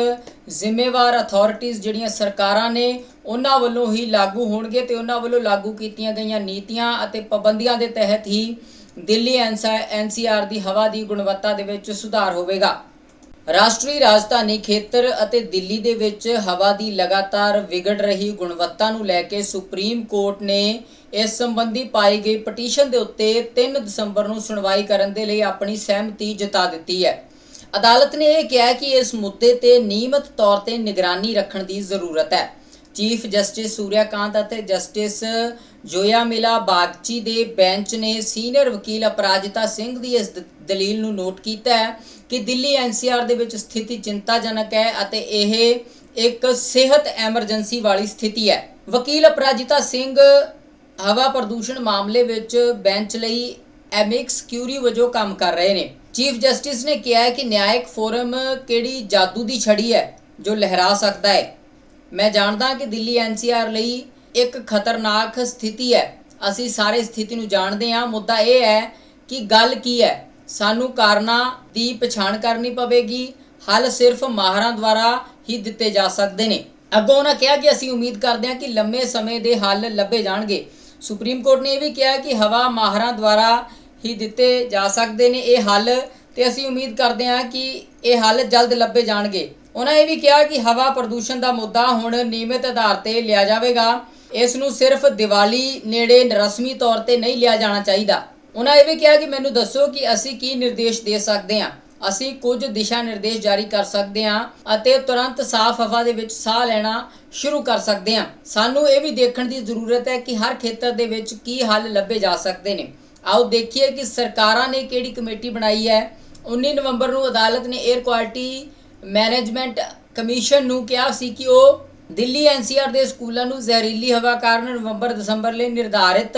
ਜ਼ਿੰਮੇਵਾਰ ਅਥਾਰਟੀਆਂ ਜਿਹੜੀਆਂ ਸਰਕਾਰਾਂ ਨੇ, ਉਹਨਾਂ ਵੱਲੋਂ ਹੀ ਲਾਗੂ ਹੋਣਗੇ ਤੇ ਉਹਨਾਂ ਵੱਲੋਂ ਲਾਗੂ ਕੀਤੀਆਂ ਗਈਆਂ ਨੀਤੀਆਂ ਅਤੇ ਪਾਬੰਦੀਆਂ ਦੇ ਤਹਿਤ ਹੀ ਦਿੱਲੀ ਐਨਸੀਆਰ ਦੀ ਹਵਾ ਦੀ ਗੁਣਵੱਤਾ ਦੇ ਵਿੱਚ ਸੁਧਾਰ ਹੋਵੇਗਾ। ਰਾਸ਼ਟਰੀ ਰਾਜਧਾਨੀ ਖੇਤਰ ਅਤੇ ਦਿੱਲੀ ਦੇ ਵਿੱਚ ਹਵਾ ਦੀ ਲਗਾਤਾਰ ਵਿਗੜ ਰਹੀ ਗੁਣਵੱਤਾ ਨੂੰ ਲੈ ਕੇ ਸੁਪਰੀਮ ਕੋਰਟ ਨੇ ਇਸ ਸੰਬੰਧੀ ਪਾਈ ਗਈ ਪਟੀਸ਼ਨ ਦੇ ਉੱਤੇ 3 ਦਸੰਬਰ ਨੂੰ ਸੁਣਵਾਈ ਕਰਨ ਦੇ ਲਈ ਆਪਣੀ ਸਹਿਮਤੀ ਜਤਾ ਦਿੱਤੀ ਹੈ। ਅਦਾਲਤ ਨੇ ਇਹ ਕਿਹਾ ਕਿ ਇਸ ਮੁੱਦੇ ਤੇ ਨਿਯਮਤ ਤੌਰ ਤੇ ਨਿਗਰਾਨੀ ਰੱਖਣ ਦੀ ਜ਼ਰੂਰਤ ਹੈ। ਚੀਫ ਜਸਟਿਸ ਸੂਰਿਆਕਾਂਤ ਅਤੇ ਜਸਟਿਸ ਜੋਇਆ ਮਿਲਾ ਬਾਗਚੀ ਦੇ ਬੈਂਚ ਨੇ ਸੀਨੀਅਰ ਵਕੀਲ ਅਪਰਾਜਿਤਾ ਸਿੰਘ ਦੀ ਇਸ ਦਲੀਲ ਨੂੰ ਨੋਟ ਕੀਤਾ ਹੈ ਕਿ ਦਿੱਲੀ ਐਨਸੀਆਰ ਦੇ ਵਿੱਚ ਸਥਿਤੀ ਚਿੰਤਾਜਨਕ ਹੈ ਅਤੇ ਇਹ ਇੱਕ ਸਿਹਤ ਐਮਰਜੈਂਸੀ ਵਾਲੀ ਸਥਿਤੀ ਹੈ। ਵਕੀਲ ਅਪਰਾਜਿਤਾ ਸਿੰਘ ਹਵਾ ਪ੍ਰਦੂਸ਼ਣ ਮਾਮਲੇ ਵਿੱਚ ਬੈਂਚ ਲਈ ਐਮਿਕਸ ਕਿਊਰੀ ਵਜੋਂ ਕੰਮ ਕਰ ਰਹੇ ਨੇ। ਚੀਫ ਜਸਟਿਸ ਨੇ ਕਿਹਾ ਹੈ ਕਿ ਨਿਆਇਕ ਫੋਰਮ ਕਿਹੜੀ ਜਾਦੂ ਦੀ ਛੜੀ ਹੈ ਜੋ ਲਹਿਰਾ ਸਕਦਾ ਹੈ। ਮੈਂ ਜਾਣਦਾ ਕਿ ਦਿੱਲੀ ਐਨਸੀਆਰ ਲਈ ਇੱਕ ਖਤਰਨਾਕ ਸਥਿਤੀ ਹੈ। ਅਸੀਂ ਸਾਰੇ ਸਥਿਤੀ ਨੂੰ ਜਾਣਦੇ ਹਾਂ। ਮੁੱਦਾ ਇਹ ਹੈ ਕਿ ਗੱਲ ਕੀ ਹੈ। ਸਾਨੂੰ ਕਾਰਨਾਂ ਦੀ ਪਛਾਣ ਕਰਨੀ ਪਵੇਗੀ। ਹੱਲ ਸਿਰਫ ਮਾਹਰਾਂ ਦੁਆਰਾ ਹੀ ਦਿੱਤੇ ਜਾ ਸਕਦੇ ਨੇ। ਅੱਗੋਂ ਉਹਨਾਂ ਕਿਹਾ ਕਿ ਅਸੀਂ ਉਮੀਦ ਕਰਦੇ ਹਾਂ ਕਿ ਲੰਮੇ ਸਮੇਂ ਦੇ ਹੱਲ ਲੱਭੇ ਜਾਣਗੇ। ਸੁਪਰੀਮ ਕੋਰਟ ਨੇ ਇਹ ਵੀ ਕਿਹਾ ਕਿ ਹਵਾ ਮਾਹਰਾਂ ਦੁਆਰਾ ਹੀ ਦਿੱਤੇ ਜਾ ਸਕਦੇ ਨੇ ਇਹ ਹੱਲ ਤੇ ਅਸੀਂ ਉਮੀਦ ਕਰਦੇ ਹਾਂ ਕਿ ਇਹ ਹੱਲ ਜਲਦ ਲੱਭੇ ਜਾਣਗੇ। ਉਹਨਾਂ ਇਹ ਵੀ ਕਿਹਾ ਕਿ ਹਵਾ ਪ੍ਰਦੂਸ਼ਣ ਦਾ ਮੁੱਦਾ ਹੁਣ ਨਿਯਮਿਤ ਆਧਾਰ ਤੇ ਲਿਆ ਜਾਵੇਗਾ। ਇਸ ਨੂੰ ਸਿਰਫ ਦੀਵਾਲੀ ਨੇੜੇ ਰਸਮੀ ਤੌਰ ਤੇ ਨਹੀਂ ਲਿਆ ਜਾਣਾ ਚਾਹੀਦਾ। ਉਹਨਾਂ ਇਹ ਵੀ ਕਿਹਾ ਕਿ ਮੈਨੂੰ ਦੱਸੋ ਕਿ ਅਸੀਂ ਕੀ ਨਿਰਦੇਸ਼ ਦੇ ਸਕਦੇ ਹਾਂ। ਅਸੀਂ ਕੁਝ ਦਿਸ਼ਾ ਨਿਰਦੇਸ਼ ਜਾਰੀ ਕਰ ਸਕਦੇ ਹਾਂ ਅਤੇ ਤੁਰੰਤ ਸਾਫ਼ ਹਵਾ ਦੇ ਵਿੱਚ ਸਾਹ ਲੈਣਾ ਸ਼ੁਰੂ ਕਰ ਸਕਦੇ ਹਾਂ। ਸਾਨੂੰ ਇਹ ਵੀ ਦੇਖਣ ਦੀ ਜ਼ਰੂਰਤ ਹੈ ਕਿ ਹਰ ਖੇਤਰ ਦੇ ਵਿੱਚ ਕੀ ਹੱਲ ਲੱਭੇ ਜਾ ਸਕਦੇ ਨੇ। ਆਓ ਦੇਖੀਏ ਕਿ ਸਰਕਾਰਾਂ ਨੇ ਕਿਹੜੀ ਕਮੇਟੀ ਬਣਾਈ ਹੈ। 19 ਨਵੰਬਰ ਨੂੰ ਅਦਾਲਤ ਨੇ 에ਅਰ ਕੁਆਲਿਟੀ ਮੈਨੇਜਮੈਂਟ ਕਮਿਸ਼ਨ ਨੂੰ ਕਿਹਾ ਸੀ ਕਿ ਉਹ ਦਿੱਲੀ ਐਨਸੀਆਰ ਦੇ ਸਕੂਲਾਂ ਨੂੰ ਜ਼ਹਿਰੀਲੀ ਹਵਾ ਕਾਰਨ ਨਵੰਬਰ ਦਸੰਬਰ ਲਈ ਨਿਰਧਾਰਿਤ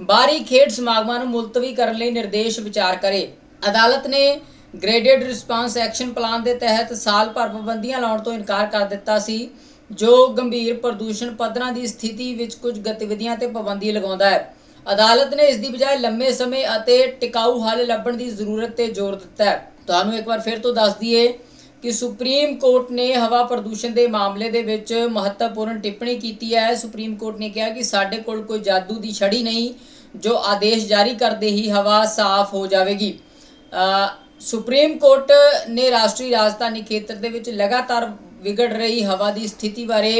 ਬਾਹਰੀ ਖੇਡ ਸਮਾਗਮਾਂ ਨੂੰ ਮੁਲਤਵੀ ਕਰਨ ਲਈ ਨਿਰਦੇਸ਼ ਵਿਚਾਰ ਕਰੇ। ਅਦਾਲਤ ਨੇ ਗ੍ਰੇਡਡ ਰਿਸਪਾਂਸ ਐਕਸ਼ਨ ਪਲਾਨ ਦੇ ਤਹਿਤ ਸਾਲ ਭਰ ਪਾਬੰਦੀਆਂ ਲਾਉਣ ਤੋਂ ਇਨਕਾਰ ਕਰ ਦਿੱਤਾ ਸੀ, ਜੋ ਗੰਭੀਰ ਪ੍ਰਦੂਸ਼ਣ ਪੱਧਰਾਂ ਦੀ ਸਥਿਤੀ ਵਿੱਚ ਕੁਝ ਗਤੀਵਿਧੀਆਂ ਤੇ ਪਾਬੰਦੀ ਲਗਾਉਂਦਾ ਹੈ। ਅਦਾਲਤ ਨੇ ਇਸ ਦੀ ਬਜਾਏ ਲੰਮੇ ਸਮੇਂ ਅਤੇ ਟਿਕਾਊ ਹੱਲ ਲੱਭਣ ਦੀ ਜ਼ਰੂਰਤ ਤੇ ਜ਼ੋਰ ਦਿੱਤਾ ਹੈ। ਤੁਹਾਨੂੰ ਇੱਕ ਵਾਰ ਫਿਰ ਤੋਂ ਦੱਸ ਦਈਏ ਕਿ ਸੁਪਰੀਮ ਕੋਰਟ ਨੇ ਹਵਾ ਪ੍ਰਦੂਸ਼ਣ ਦੇ ਮਾਮਲੇ ਦੇ ਵਿੱਚ ਮਹੱਤਵਪੂਰਨ ਟਿੱਪਣੀ ਕੀਤੀ ਹੈ। ਸੁਪਰੀਮ ਕੋਰਟ ਨੇ ਕਿਹਾ ਕਿ ਸਾਡੇ ਕੋਲ ਕੋਈ ਜਾਦੂ ਦੀ ਛੜੀ ਨਹੀਂ, ਜੋ ਆਦੇਸ਼ ਜਾਰੀ ਕਰਦੇ ਹੀ ਹਵਾ ਸਾਫ਼ ਹੋ ਜਾਵੇਗੀ। ਸੁਪਰੀਮ ਕੋਰਟ ਨੇ ਰਾਸ਼ਟਰੀ ਰਾਜਧਾਨੀ ਖੇਤਰ ਦੇ ਵਿੱਚ ਲਗਾਤਾਰ ਵਿਗੜ ਰਹੀ ਹਵਾ ਦੀ ਸਥਿਤੀ ਬਾਰੇ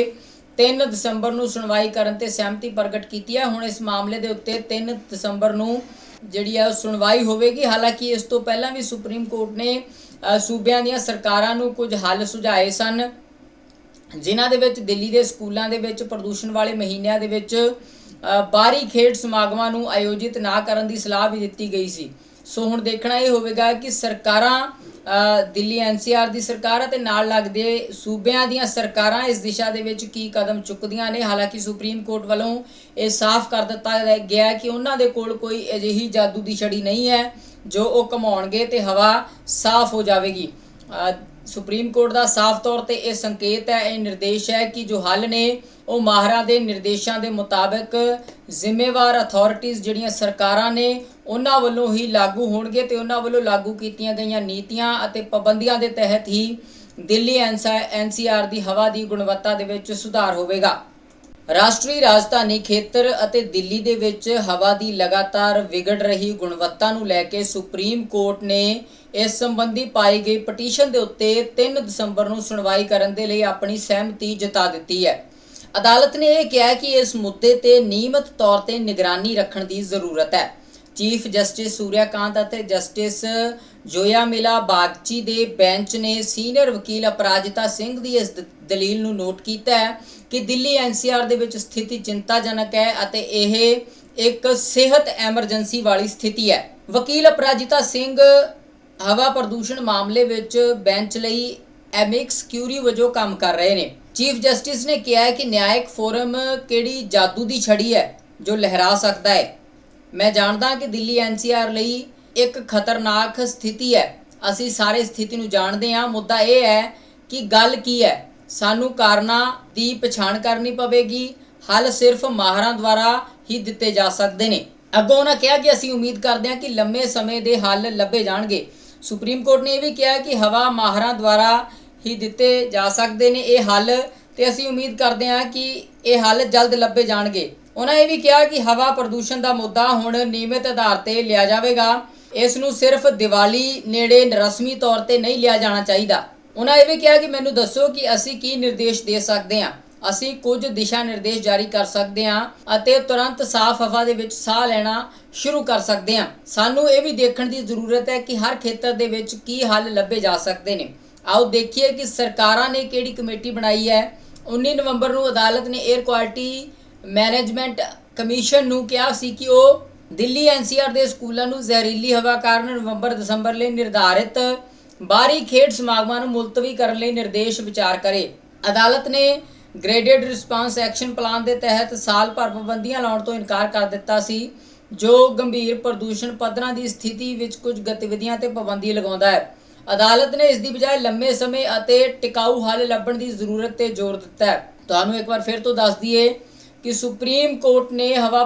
3 ਦਸੰਬਰ ਨੂੰ ਸੁਣਵਾਈ ਕਰਨ ਤੇ ਸਹਿਮਤੀ ਪ੍ਰਗਟ ਕੀਤੀ ਹੈ। ਹੁਣ ਇਸ ਮਾਮਲੇ ਦੇ ਉੱਤੇ 3 ਦਸੰਬਰ ਨੂੰ ਜਿਹੜੀ ਆ ਉਹ ਸੁਣਵਾਈ ਹੋਵੇਗੀ। ਹਾਲਾਂਕਿ ਇਸ ਤੋਂ ਪਹਿਲਾਂ ਵੀ ਸੁਪਰੀਮ ਕੋਰਟ ਨੇ ਸੂਬਿਆਂ ਦੀਆਂ ਸਰਕਾਰਾਂ ਨੂੰ ਕੁਝ ਹੱਲ ਸੁਝਾਏ ਸਨ, ਜਿਨ੍ਹਾਂ ਦੇ ਵਿੱਚ ਦਿੱਲੀ ਦੇ ਸਕੂਲਾਂ ਦੇ ਵਿੱਚ ਪ੍ਰਦੂਸ਼ਣ ਵਾਲੇ ਮਹੀਨਿਆਂ ਦੇ ਵਿੱਚ ਬਾਹਰੀ ਖੇਡ ਸਮਾਗਮਾਂ ਨੂੰ ਆਯੋਜਿਤ ਨਾ ਕਰਨ ਦੀ ਸਲਾਹ ਵੀ ਦਿੱਤੀ ਗਈ ਸੀ। ਸੋ ਹੁਣ ਦੇਖਣਾ ਇਹ ਹੋਵੇਗਾ ਕਿ ਸਰਕਾਰਾਂ ਅ, ਦਿੱਲੀ ਐਨਸੀਆਰ ਦੀ ਸਰਕਾਰ ਅਤੇ ਨਾਲ ਲੱਗਦੇ ਸੂਬਿਆਂ ਦੀਆਂ ਸਰਕਾਰਾਂ ਇਸ ਦਿਸ਼ਾ ਦੇ ਵਿੱਚ ਕੀ ਕਦਮ ਚੁੱਕਦੀਆਂ ਨੇ। ਹਾਲਾਂਕਿ ਸੁਪਰੀਮ ਕੋਰਟ ਵੱਲੋਂ ਇਹ ਸਾਫ਼ ਕਰ ਦਿੱਤਾ ਗਿਆ ਕਿ ਉਹਨਾਂ ਦੇ ਕੋਲ ਕੋਈ ਅਜਿਹੀ ਜਾਦੂ ਦੀ ਛੜੀ ਨਹੀਂ ਹੈ ਜੋ ਉਹ ਘਮਾਉਣਗੇ ਤੇ ਹਵਾ ਸਾਫ਼ ਹੋ ਜਾਵੇਗੀ। ਸੁਪਰੀਮ ਕੋਰਟ ਦਾ ਸਾਫ਼ ਤੌਰ ਤੇ ਇਹ ਸੰਕੇਤ ਹੈ, ਇਹ ਨਿਰਦੇਸ਼ ਹੈ ਕਿ ਜੋ ਹੱਲ ਨੇ, ਉਹ ਮਾਹਰਾਂ ਦੇ ਨਿਰਦੇਸ਼ਾਂ ਦੇ ਮੁਤਾਬਕ ਜ਼ਿੰਮੇਵਾਰ ਅਥਾਰਟੀਆਂ ਜਿਹੜੀਆਂ ਸਰਕਾਰਾਂ ਨੇ, ਉਹਨਾਂ ਵੱਲੋਂ ਹੀ ਲਾਗੂ ਹੋਣਗੇ ਤੇ ਉਹਨਾਂ ਵੱਲੋਂ ਲਾਗੂ ਕੀਤੀਆਂ ਗਈਆਂ ਨੀਤੀਆਂ ਅਤੇ ਪਾਬੰਦੀਆਂ ਦੇ ਤਹਿਤ ਹੀ ਦਿੱਲੀ ਐਨਸੀਆਰ ਦੀ ਹਵਾ ਦੀ ਗੁਣਵੱਤਾ ਦੇ ਵਿੱਚ ਸੁਧਾਰ ਹੋਵੇਗਾ। ਰਾਸ਼ਟਰੀ ਰਾਜਧਾਨੀ ਖੇਤਰ ਅਤੇ ਦਿੱਲੀ ਦੇ ਵਿੱਚ ਹਵਾ ਦੀ ਲਗਾਤਾਰ ਵਿਗੜ ਰਹੀ ਗੁਣਵੱਤਾ ਨੂੰ ਲੈ ਕੇ ਸੁਪਰੀਮ ਕੋਰਟ ਨੇ ਇਸ ਸੰਬੰਧੀ ਪਾਈ ਗਈ ਪਟੀਸ਼ਨ ਦੇ ਉੱਤੇ 3 ਦਸੰਬਰ ਨੂੰ ਸੁਣਵਾਈ ਕਰਨ ਦੇ ਲਈ ਆਪਣੀ ਸਹਿਮਤੀ ਜਤਾ ਦਿੱਤੀ ਹੈ। ਅਦਾਲਤ ਨੇ ਇਹ ਕਿਹਾ ਕਿ ਇਸ ਮੁੱਦੇ ਤੇ ਨਿਯਮਤ ਤੌਰ ਤੇ ਨਿਗਰਾਨੀ ਰੱਖਣ ਦੀ ਜ਼ਰੂਰਤ ਹੈ। ਚੀਫ ਜਸਟਿਸ ਸੂਰਿਆਕਾਂਤ ਅਤੇ ਜਸਟਿਸ ਜੋਇਆ ਮਿਲਾ ਬਾਗਚੀ ਦੇ ਬੈਂਚ ਨੇ ਸੀਨੀਅਰ ਵਕੀਲ ਅਪਰਾਜਿਤਾ ਸਿੰਘ ਦੀ ਇਸ ਦਲੀਲ ਨੂੰ ਨੋਟ ਕੀਤਾ ਹੈ ਕਿ ਦਿੱਲੀ ਐਨਸੀਆਰ ਦੇ ਵਿੱਚ ਸਥਿਤੀ ਚਿੰਤਾਜਨਕ ਹੈ ਅਤੇ ਇਹ ਇੱਕ ਸਿਹਤ ਐਮਰਜੈਂਸੀ ਵਾਲੀ ਸਥਿਤੀ ਹੈ। ਵਕੀਲ ਅਪਰਾਜਿਤਾ ਸਿੰਘ ਹਵਾ ਪ੍ਰਦੂਸ਼ਣ ਮਾਮਲੇ ਵਿੱਚ ਬੈਂਚ ਲਈ ਐਮਿਕਸ ਕਿਊਰੀ ਵਜੋਂ ਕੰਮ ਕਰ ਰਹੇ ਨੇ। ਚੀਫ ਜਸਟਿਸ ਨੇ ਕਿਹਾ ਹੈ ਕਿ ਨਿਆਇਕ ਫੋਰਮ ਕਿਹੜੀ ਜਾਦੂ ਦੀ ਛੜੀ ਹੈ ਜੋ ਲਹਿਰਾ ਸਕਦਾ ਹੈ। ਮੈਂ ਜਾਣਦਾ ਕਿ ਦਿੱਲੀ ਐਨਸੀਆਰ ਲਈ ਇੱਕ ਖਤਰਨਾਕ ਸਥਿਤੀ ਹੈ। ਅਸੀਂ ਸਾਰੇ ਸਥਿਤੀ ਨੂੰ ਜਾਣਦੇ ਹਾਂ। ਮੁੱਦਾ ਇਹ ਹੈ ਕਿ ਗੱਲ ਕੀ ਹੈ। ਸਾਨੂੰ ਕਾਰਨਾਂ ਦੀ ਪਛਾਣ ਕਰਨੀ ਪਵੇਗੀ। ਹੱਲ ਸਿਰਫ ਮਾਹਰਾਂ ਦੁਆਰਾ ਹੀ ਦਿੱਤੇ ਜਾ ਸਕਦੇ ਨੇ। ਅੱਗੋਂ ਉਹਨਾਂ ਕਿਹਾ ਕਿ ਅਸੀਂ ਉਮੀਦ ਕਰਦੇ ਹਾਂ ਕਿ ਲੰਮੇ ਸਮੇਂ ਦੇ ਹੱਲ ਲੱਭੇ ਜਾਣਗੇ। ਸੁਪਰੀਮ ਕੋਰਟ ਨੇ ਇਹ ਵੀ ਕਿਹਾ ਕਿ ਹਵਾ ਮਾਹਰਾਂ ਦੁਆਰਾ ਹੀ ਦਿੱਤੇ ਜਾ ਸਕਦੇ ਨੇ ਇਹ ਹੱਲ ਤੇ ਅਸੀਂ ਉਮੀਦ ਕਰਦੇ ਹਾਂ ਕਿ ਇਹ ਹੱਲ ਜਲਦ ਲੱਭੇ ਜਾਣਗੇ। ਉਹਨਾਂ ਇਹ ਵੀ ਕਿਹਾ ਕਿ ਹਵਾ ਪ੍ਰਦੂਸ਼ਣ ਦਾ ਮੁੱਦਾ ਹੁਣ ਨਿਯਮਿਤ ਆਧਾਰ ਤੇ ਲਿਆ ਜਾਵੇਗਾ। ਇਸ ਨੂੰ ਸਿਰਫ ਦੀਵਾਲੀ ਨੇੜੇ ਰਸਮੀ ਤੌਰ ਤੇ ਨਹੀਂ ਲਿਆ ਜਾਣਾ ਚਾਹੀਦਾ। ਉਹਨਾਂ ਇਹ ਵੀ ਕਿਹਾ ਕਿ ਮੈਨੂੰ ਦੱਸੋ ਕਿ ਅਸੀਂ ਕੀ ਨਿਰਦੇਸ਼ ਦੇ ਸਕਦੇ ਹਾਂ। ਅਸੀਂ ਕੁਝ ਦਿਸ਼ਾ ਨਿਰਦੇਸ਼ ਜਾਰੀ ਕਰ ਸਕਦੇ ਹਾਂ ਅਤੇ ਤੁਰੰਤ ਸਾਫ਼ ਹਵਾ ਦੇ ਵਿੱਚ ਸਾਹ ਲੈਣਾ ਸ਼ੁਰੂ ਕਰ ਸਕਦੇ ਹਾਂ। ਸਾਨੂੰ ਇਹ ਵੀ ਦੇਖਣ ਦੀ ਜ਼ਰੂਰਤ ਹੈ ਕਿ ਹਰ ਖੇਤਰ ਦੇ ਵਿੱਚ ਕੀ ਹੱਲ ਲੱਭੇ ਜਾ ਸਕਦੇ ਨੇ। ਆਓ ਦੇਖੀਏ ਕਿ ਸਰਕਾਰਾਂ ਨੇ ਕਿਹੜੀ ਕਮੇਟੀ ਬਣਾਈ ਹੈ। 19 ਨਵੰਬਰ ਨੂੰ ਅਦਾਲਤ ਨੇ 에ਅਰ ਕੁਆਲਿਟੀ ਮੈਨੇਜਮੈਂਟ ਕਮਿਸ਼ਨ ਨੂੰ ਕਿਹਾ ਸੀ ਕਿ ਉਹ ਦਿੱਲੀ ਐਨਸੀਆਰ ਦੇ ਸਕੂਲਾਂ ਨੂੰ ਜ਼ਹਿਰੀਲੀ ਹਵਾ ਕਾਰਨ ਨਵੰਬਰ ਦਸੰਬਰ ਲਈ ਨਿਰਧਾਰਿਤ ਬਾਹਰੀ ਖੇਡ ਸਮਾਗਮਾਂ ਨੂੰ ਮੁਲਤਵੀ ਕਰਨ ਲਈ ਨਿਰਦੇਸ਼ ਵਿਚਾਰ ਕਰੇ। ਅਦਾਲਤ ਨੇ ਗ੍ਰੇਡਡ ਰਿਸਪਾਂਸ ਐਕਸ਼ਨ ਪਲਾਨ ਦੇ ਤਹਿਤ ਸਾਲ ਭਰ ਪਾਬੰਦੀਆਂ ਲਾਉਣ ਤੋਂ ਇਨਕਾਰ ਕਰ ਦਿੱਤਾ ਸੀ, ਜੋ ਗੰਭੀਰ ਪ੍ਰਦੂਸ਼ਣ ਪੱਧਰਾਂ ਦੀ ਸਥਿਤੀ ਵਿੱਚ ਕੁਝ ਗਤੀਵਿਧੀਆਂ ਤੇ ਪਾਬੰਦੀ ਲਗਾਉਂਦਾ ਹੈ। ਅਦਾਲਤ ਨੇ ਇਸ ਦੀ ਬਜਾਏ ਲੰਮੇ ਸਮੇਂ ਅਤੇ ਟਿਕਾਊ ਹੱਲ ਲੱਭਣ ਦੀ ਜ਼ਰੂਰਤ ਤੇ ਜ਼ੋਰ ਦਿੱਤਾ ਹੈ। ਤੁਹਾਨੂੰ ਇੱਕ ਵਾਰ ਫਿਰ ਤੋਂ ਦੱਸ ਦਈਏ ਕਿ ਸੁਪਰੀਮ ਕੋਰਟ ਨੇ ਹਵਾ